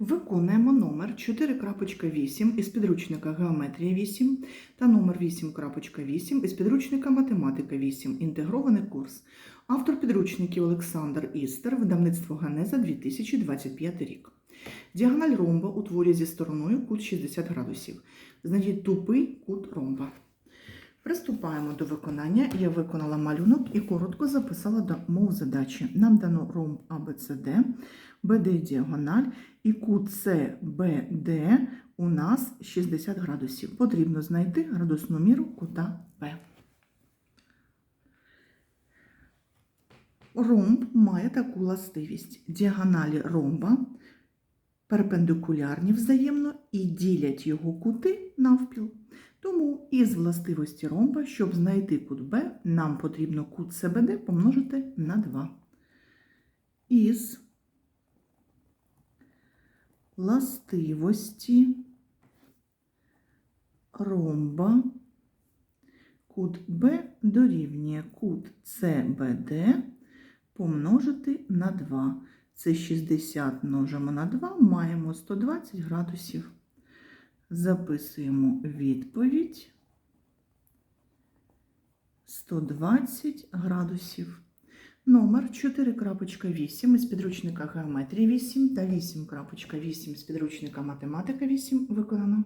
Виконуємо номер 4.8 із підручника Геометрія 8 та номер 8.8 із підручника Математика 8. Інтегрований курс. Автор підручників Олександр Істер, видавництво Ганеза 2025 рік. Діагональ ромба утворює зі стороною кут 60 градусів. Знайдіть тупий кут ромба. Приступаємо до виконання. Я виконала малюнок і коротко записала до мов задачі. Нам дано ромб ABCD, BD діагональ і кут у нас 60 градусів. Потрібно знайти градусну міру кута P. Ромб має таку властивість. Діагоналі ромба перпендикулярні взаємно і ділять його кути навпіл. Із властивості ромба, щоб знайти кут Б, нам потрібно кут СБД помножити на 2. Із властивості ромба кут Б дорівнює кут СБД помножити на 2. Це 60 множимо на 2, маємо 120 градусів. Записуємо відповідь 120 градусів. Номер 4.8 із підручника Геометрії 8 та 8.8 з підручника Математика 8 виконано.